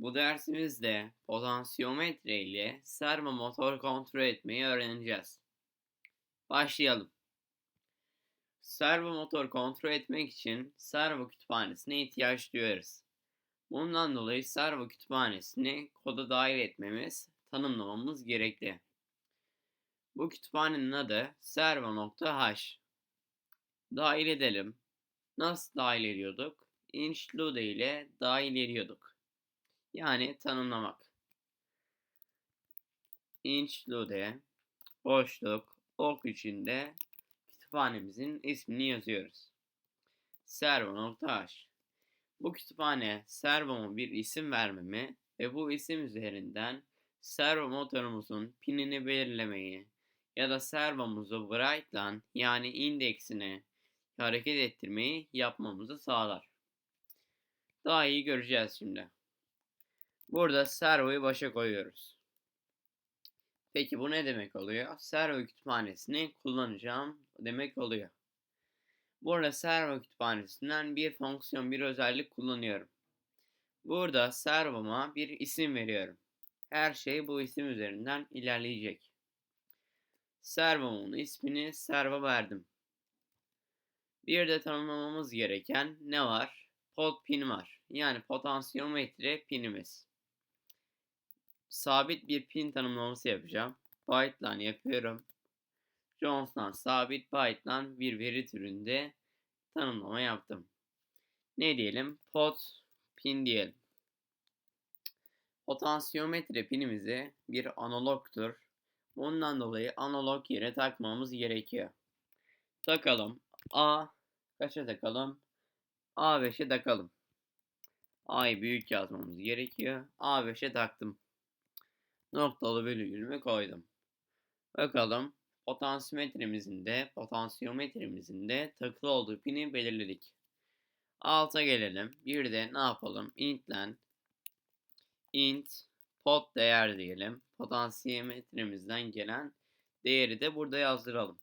Bu dersimizde potansiyometre ile servo motor kontrol etmeyi öğreneceğiz. Başlayalım. Servo motor kontrol etmek için servo kütüphanesine ihtiyaç duyarız. Bundan dolayı servo kütüphanesini koda dahil etmemiz, tanımlamamız gerekli. Bu kütüphanenin adı servo.h. Dahil edelim. Nasıl dahil ediyorduk? include ile dahil ediyorduk. Yani tanımlamak. include boşluk ok içinde kütüphanemizin ismini yazıyoruz. servo.h Bu kütüphane servoma bir isim vermemi ve bu isim üzerinden servo motorumuzun pinini belirlemeyi ya da servomuzu bright'lan yani indeksine hareket ettirmeyi yapmamızı sağlar. Daha iyi göreceğiz şimdi. Burada servoyu başa koyuyoruz. Peki bu ne demek oluyor? Servo kütüphanesini kullanacağım demek oluyor. Burada servo kütüphanesinden bir fonksiyon, bir özellik kullanıyorum. Burada servoma bir isim veriyorum. Her şey bu isim üzerinden ilerleyecek. Servomun ismini servo verdim. Bir de tanımlamamız gereken ne var? Pot pin var. Yani potansiyometre pinimiz. Sabit bir pin tanımlaması yapacağım. Byte'lan yapıyorum. Jones'tan sabit byte'lan bir veri türünde tanımlama yaptım. Ne diyelim? Pot pin diyelim. Potansiyometre pinimizi bir analogtur. Bundan dolayı analog yere takmamız gerekiyor. Takalım. A kaça takalım? A5'e takalım. A'yı büyük yazmamız gerekiyor. A5'e taktım. Noktalı virgülümü koydum. Bakalım potansiyometremizin de potansiyometremizin de takılı olduğu pini belirledik. Alta gelelim. Bir de ne yapalım? Int'len int pot değer diyelim. Potansiyometremizden gelen değeri de burada yazdıralım.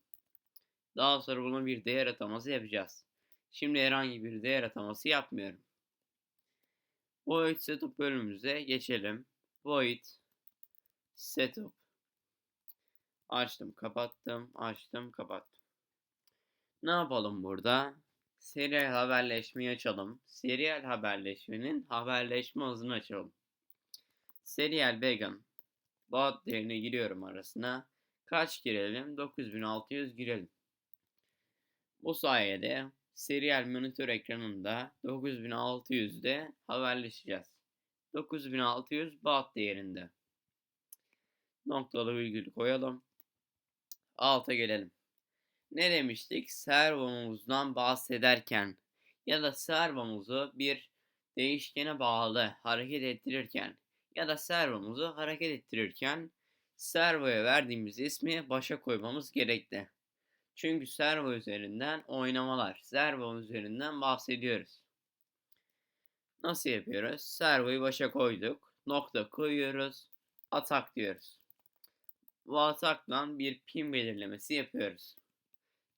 Daha sonra bunun bir değer ataması yapacağız. Şimdi herhangi bir değer ataması yapmıyorum. Void setup bölümümüze geçelim. Void setup açtım, kapattım, açtım, kapattım. Ne yapalım burada? Serial haberleşmeyi açalım. Serial haberleşmenin haberleşme hızını açalım. Serial Beacon baud değerine giriyorum arasına. Kaç girelim? 9600 girelim. Bu sayede serial monitör ekranında 9600'de haberleşeceğiz. 9600 baud değerinde. Noktalı virgül koyalım. Alta gelelim. Ne demiştik? Servomuzdan bahsederken ya da servomuzu bir değişkene bağlı hareket ettirirken ya da servomuzu hareket ettirirken servoya verdiğimiz ismi başa koymamız gerekli. Çünkü servo üzerinden oynamalar, servo üzerinden bahsediyoruz. Nasıl yapıyoruz? Servoyu başa koyduk. Nokta koyuyoruz. Atak diyoruz. Atakla bir pin belirlemesi yapıyoruz.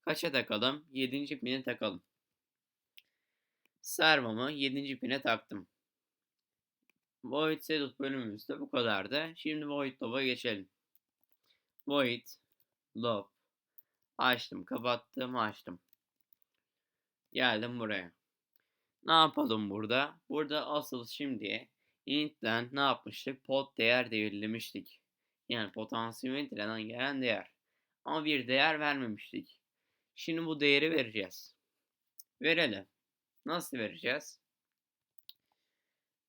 Kaça takalım? 7. pine takalım. Servomu 7. pine taktım. Void setup bölümümüzde bu kadardı. Şimdi void lob'a geçelim. Void lob Açtım, kapattım, açtım. Geldim buraya. Ne yapalım burada? Burada asıl şimdi int'ten ne yapmıştık? Pot değer belirlemiştik. Yani potansiyometreden gelen değer. Ama bir değer vermemiştik. Şimdi bu değeri vereceğiz. Verelim. Nasıl vereceğiz?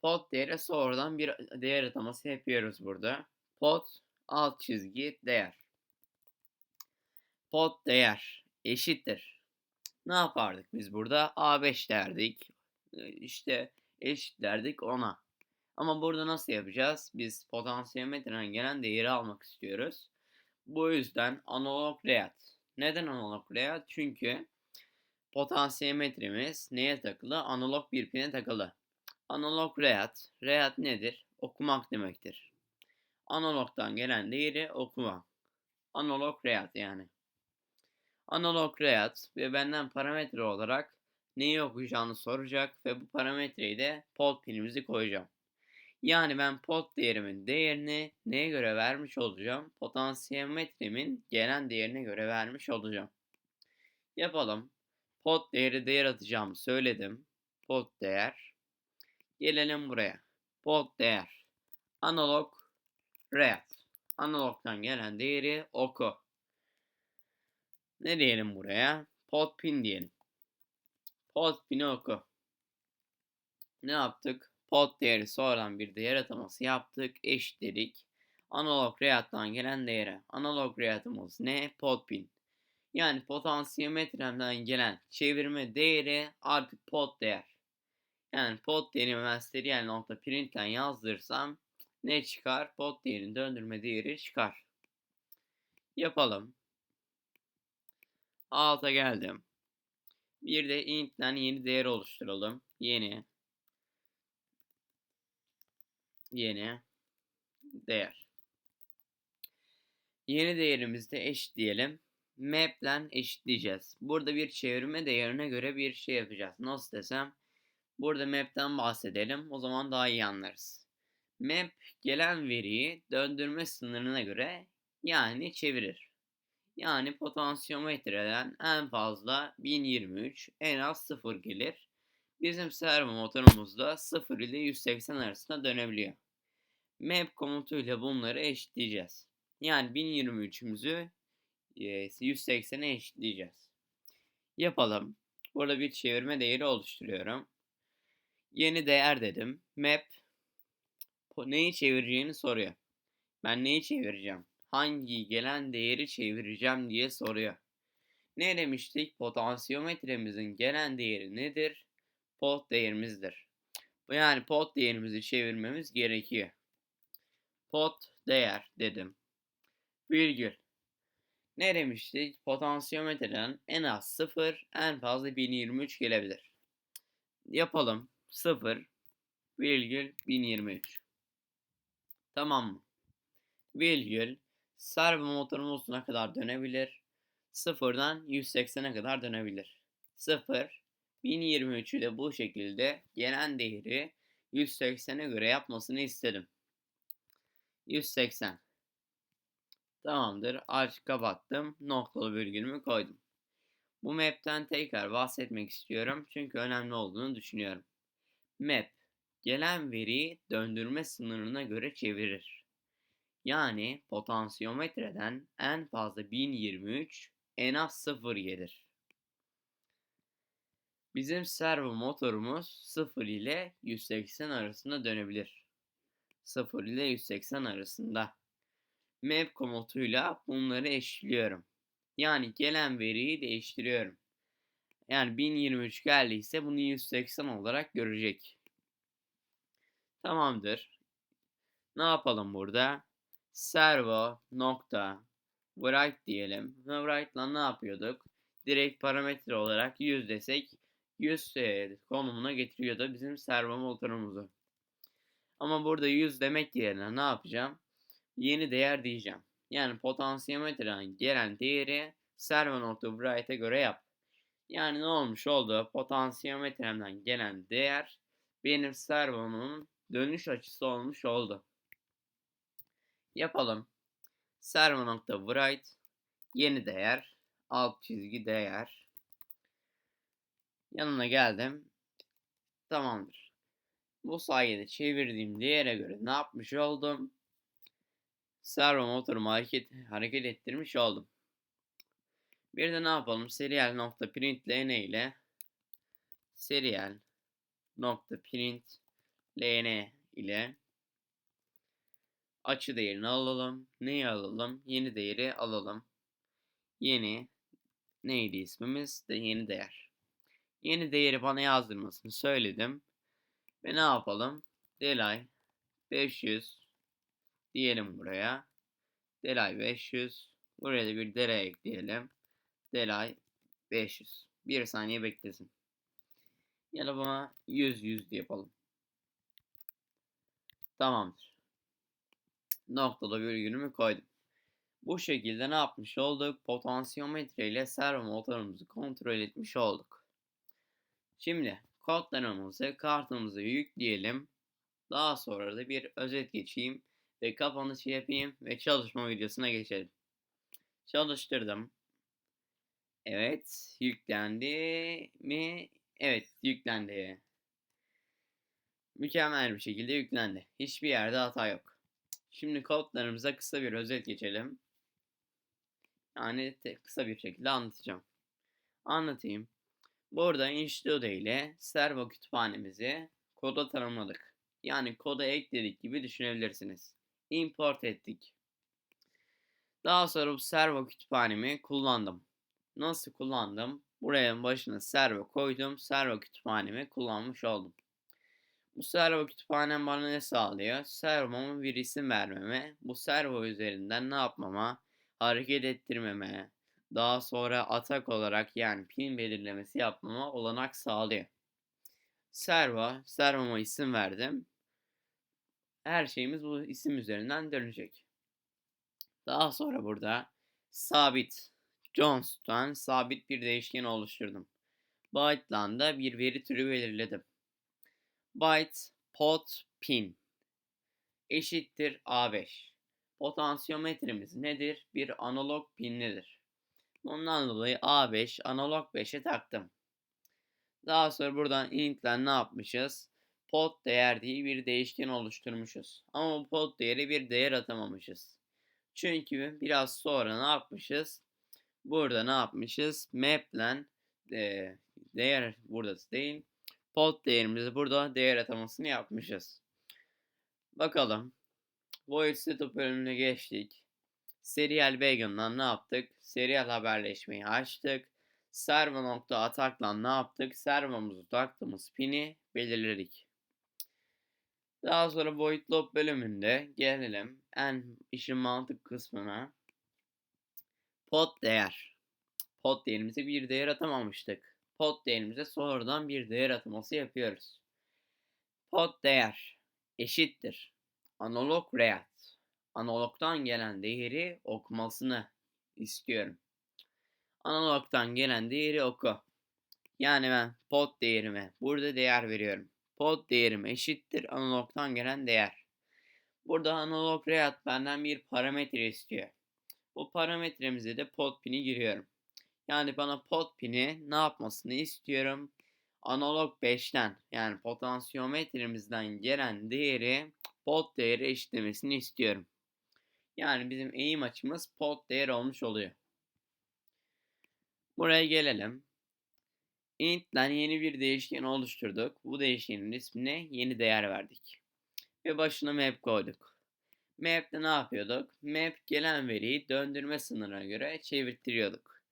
Pot değeri sonradan bir değer ataması yapıyoruz burada. Pot alt çizgi değer pot değer eşittir. Ne yapardık biz burada? A5 derdik. İşte eşit derdik ona. Ama burada nasıl yapacağız? Biz potansiyometreden gelen değeri almak istiyoruz. Bu yüzden analog reat. Neden analog reat? Çünkü potansiyometremiz neye takılı? Analog bir pine takılı. Analog reat. Reat nedir? Okumak demektir. Analogdan gelen değeri okuma. Analog reat yani analog reat ve benden parametre olarak neyi okuyacağını soracak ve bu parametreyi de pod pinimizi koyacağım. Yani ben pot değerimin değerini neye göre vermiş olacağım? Potansiyometremin gelen değerine göre vermiş olacağım. Yapalım. Pot değeri değer atacağımı söyledim. Pot değer. Gelelim buraya. Pot değer. Analog read. Analogdan gelen değeri oku. Ne diyelim buraya? Pot pin diyelim. Pot pini oku. Ne yaptık? Pot değeri sonradan bir değer ataması yaptık. Eşitledik. Analog read'dan gelen değere. Analog read'ımız ne? Pot pin. Yani potansiyometremden gelen çevirme değeri artık pot değer. Yani pot değerimi ben serial nokta printten yazdırsam ne çıkar? Pot değerinin döndürme değeri çıkar. Yapalım. Alta geldim. Bir de int'ten yeni değer oluşturalım. Yeni. Yeni. Değer. Yeni değerimizde eşit diyelim. Map'len eşitleyeceğiz. Burada bir çevirme değerine göre bir şey yapacağız. Nasıl desem. Burada map'ten bahsedelim. O zaman daha iyi anlarız. Map gelen veriyi döndürme sınırına göre yani çevirir. Yani potansiyometreden en fazla 1023 en az 0 gelir. Bizim servo motorumuz da 0 ile 180 arasında dönebiliyor. Map komutuyla bunları eşitleyeceğiz. Yani 1023'ümüzü 180'e eşitleyeceğiz. Yapalım. Burada bir çevirme değeri oluşturuyorum. Yeni değer dedim. Map neyi çevireceğini soruyor. Ben neyi çevireceğim? Hangi gelen değeri çevireceğim diye soruyor. Ne demiştik? Potansiyometremizin gelen değeri nedir? Pot değerimizdir. Yani pot değerimizi çevirmemiz gerekiyor. Pot değer dedim. Virgül. Ne demiştik? Potansiyometreden en az 0, en fazla 1023 gelebilir. Yapalım. 0 virgül 1023. Tamam mı? Virgül servo motorumuz ne kadar dönebilir? 0'dan 180'e kadar dönebilir. 0 1023'ü de bu şekilde gelen değeri 180'e göre yapmasını istedim. 180. Tamamdır. Aç kapattım. Noktalı virgülümü koydum. Bu map'ten tekrar bahsetmek istiyorum çünkü önemli olduğunu düşünüyorum. Map gelen veriyi döndürme sınırına göre çevirir. Yani potansiyometreden en fazla 1023 en az 0 gelir. Bizim servo motorumuz 0 ile 180 arasında dönebilir. 0 ile 180 arasında. Map komutuyla bunları eşliyorum. Yani gelen veriyi değiştiriyorum. Yani 1023 geldiyse bunu 180 olarak görecek. Tamamdır. Ne yapalım burada? Servo nokta write diyelim. Write'la ne yapıyorduk? Direkt parametre olarak 100 desek 100 konumuna getiriyordu bizim servo motorumuzu. Ama burada 100 demek yerine ne yapacağım? Yeni değer diyeceğim. Yani potansiyometreden gelen değeri servo nokta write'e göre yap. Yani ne olmuş oldu? Potansiyometremden gelen değer benim servomun dönüş açısı olmuş oldu. Yapalım. Servo nokta write yeni değer alt çizgi değer yanına geldim. Tamamdır. Bu sayede çevirdiğim değere göre ne yapmış oldum? Servo motorumu hareket, hareket ettirmiş oldum. Bir de ne yapalım? Serial nokta print ln ile serial nokta print ln ile açı değerini alalım. Neyi alalım? Yeni değeri alalım. Yeni neydi ismimiz? De yeni değer. Yeni değeri bana yazdırmasını söyledim. Ve ne yapalım? Delay 500 diyelim buraya. Delay 500. Buraya da bir delay ekleyelim. Delay 500. Bir saniye beklesin. Ya da buna 100 100 yapalım. Tamamdır. Noktada virgülümü koydum. Bu şekilde ne yapmış olduk? Potansiyometre ile servo motorumuzu kontrol etmiş olduk. Şimdi kodlarımızı kartımıza yükleyelim Daha sonra da bir özet geçeyim ve kapanışı yapayım ve çalışma videosuna geçelim. Çalıştırdım. Evet, yüklendi mi? Evet, yüklendi. Mükemmel bir şekilde yüklendi. Hiçbir yerde hata yok. Şimdi kodlarımıza kısa bir özet geçelim. Yani kısa bir şekilde anlatacağım. Anlatayım. Burada Instode ile servo kütüphanemizi koda tanımladık. Yani koda ekledik gibi düşünebilirsiniz. Import ettik. Daha sonra bu servo kütüphanemi kullandım. Nasıl kullandım? Buraya başına servo koydum. Servo kütüphanemi kullanmış oldum. Bu servo kütüphanem bana ne sağlıyor? Servoma bir isim vermeme, bu servo üzerinden ne yapmama, hareket ettirmeme, daha sonra atak olarak yani pin belirlemesi yapmama olanak sağlıyor. Servo, servoma isim verdim. Her şeyimiz bu isim üzerinden dönecek. Daha sonra burada sabit Johns'tan sabit bir değişken oluşturdum. Byte'dan da bir veri türü belirledim. Byte pot pin eşittir A5. Potansiyometremiz nedir? Bir analog pinlidir. Bundan dolayı A5 analog 5'e taktım. Daha sonra buradan int'le ne yapmışız? Pot değer diye bir değişken oluşturmuşuz. Ama bu pot değeri bir değer atamamışız. Çünkü biraz sonra ne yapmışız? Burada ne yapmışız? Map'le e, değer burada değil. Pot değerimizi burada değer atamasını yapmışız. Bakalım. Void setup bölümüne geçtik. Serial Bacon'dan ne yaptık? Serial haberleşmeyi açtık. Servo nokta atakla ne yaptık? Servomuzu taktığımız pini belirledik. Daha sonra void loop bölümünde gelelim en işin mantık kısmına. Pot değer. Pot değerimize bir değer atamamıştık. Pot değerimize sonradan bir değer ataması yapıyoruz. Pot değer eşittir. Analog read. Analogdan gelen değeri okumasını istiyorum. Analogdan gelen değeri oku. Yani ben pot değerime burada değer veriyorum. Pot değerim eşittir analogdan gelen değer. Burada analog read benden bir parametre istiyor. Bu parametremize de pot pini giriyorum. Yani bana pot pini ne yapmasını istiyorum? Analog 5'ten yani potansiyometremizden gelen değeri pot değeri eşitlemesini istiyorum. Yani bizim eğim açımız pot değer olmuş oluyor. Buraya gelelim. Int'den yeni bir değişken oluşturduk. Bu değişkenin ismine yeni değer verdik. Ve başına map koyduk. Map'te ne yapıyorduk? Map gelen veriyi döndürme sınırına göre çevirtiriyorduk.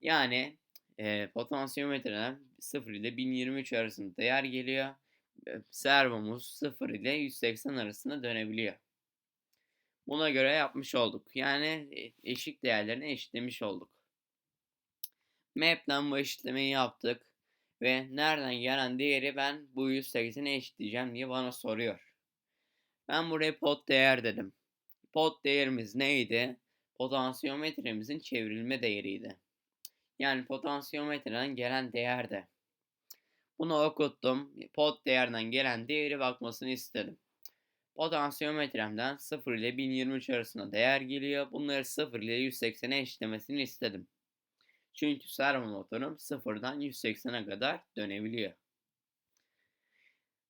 Yani e, potansiyometreden 0 ile 1023 arasında değer geliyor. Servomuz 0 ile 180 arasında dönebiliyor. Buna göre yapmış olduk. Yani eşik değerlerini eşitlemiş olduk. Map'ten bu eşitlemeyi yaptık. Ve nereden gelen değeri ben bu 180'e eşitleyeceğim diye bana soruyor. Ben buraya pot değer dedim. Pot değerimiz neydi? Potansiyometremizin çevrilme değeriydi. Yani potansiyometreden gelen değerde. Bunu okuttum. Pot değerden gelen değeri bakmasını istedim. Potansiyometremden 0 ile 1023 arasında değer geliyor. Bunları 0 ile 180'e eşitlemesini istedim. Çünkü servo motorum 0'dan 180'e kadar dönebiliyor.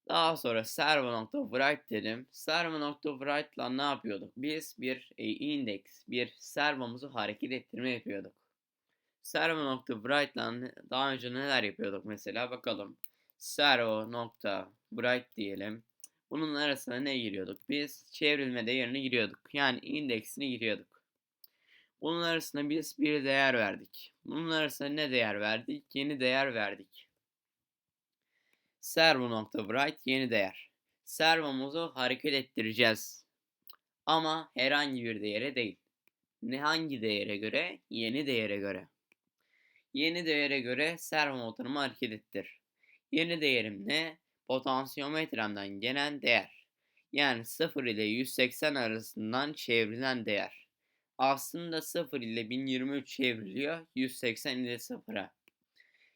Daha sonra servo.write dedim. Servo.write ile ne yapıyorduk? Biz bir e, index, bir servomuzu hareket ettirme yapıyorduk. Servo.write ile daha önce neler yapıyorduk mesela bakalım. Servo.write diyelim. Bunun arasına ne giriyorduk? Biz çevrilme değerini giriyorduk. Yani indeksini giriyorduk. Bunun arasına biz bir değer verdik. Bunun arasına ne değer verdik? Yeni değer verdik. Servo.write yeni değer. Servomuzu hareket ettireceğiz. Ama herhangi bir değere değil. Ne hangi değere göre? Yeni değere göre. Yeni değere göre servo motorumu hareket ettir. Yeni değerim ne? Potansiyometremden gelen değer. Yani 0 ile 180 arasından çevrilen değer. Aslında 0 ile 1023 çevriliyor 180 ile 0'a.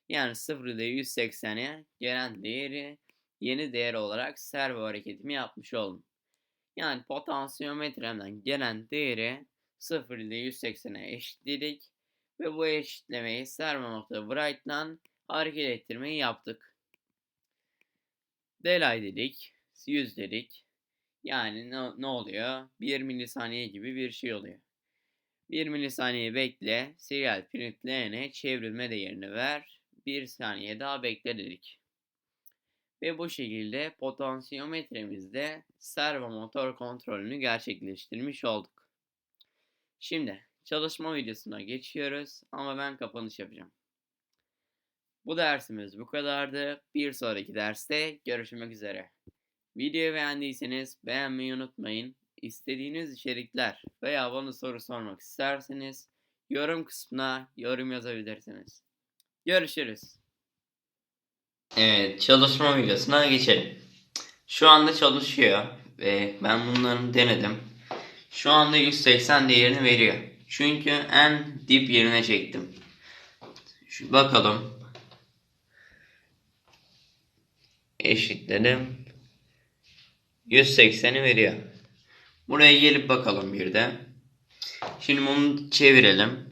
Yani 0 ile 180'e gelen değeri yeni değer olarak servo hareketimi yapmış oldum. Yani potansiyometremden gelen değeri 0 ile 180'e eşitledik ve bu eşitlemeyi servo nokta bright'tan hareket ettirmeyi yaptık. Delay dedik, 100 dedik. Yani ne, ne oluyor? 1 milisaniye gibi bir şey oluyor. 1 milisaniye bekle, serial printleyene çevrilme değerini ver, 1 saniye daha bekle dedik. Ve bu şekilde potansiyometremizde servo motor kontrolünü gerçekleştirmiş olduk. Şimdi çalışma videosuna geçiyoruz ama ben kapanış yapacağım. Bu dersimiz bu kadardı. Bir sonraki derste görüşmek üzere. Videoyu beğendiyseniz beğenmeyi unutmayın. İstediğiniz içerikler veya bana soru sormak isterseniz yorum kısmına yorum yazabilirsiniz. Görüşürüz. Evet, çalışma videosuna geçelim. Şu anda çalışıyor ve ben bunları denedim. Şu anda 180 değerini veriyor. Çünkü en dip yerine çektim. Şu bakalım. Eşitledim. 180'i veriyor. Buraya gelip bakalım bir de. Şimdi bunu çevirelim.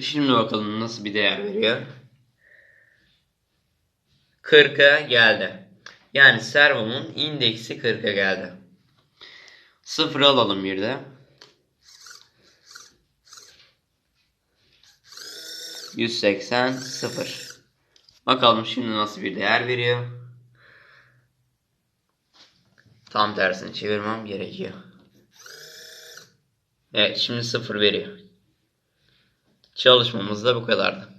Şimdi bakalım nasıl bir değer veriyor. 40'a geldi. Yani servomun indeksi 40'a geldi. 0 alalım bir de. 180 0. Bakalım şimdi nasıl bir değer veriyor. Tam tersini çevirmem gerekiyor. Evet şimdi 0 veriyor. Çalışmamız da bu kadardı.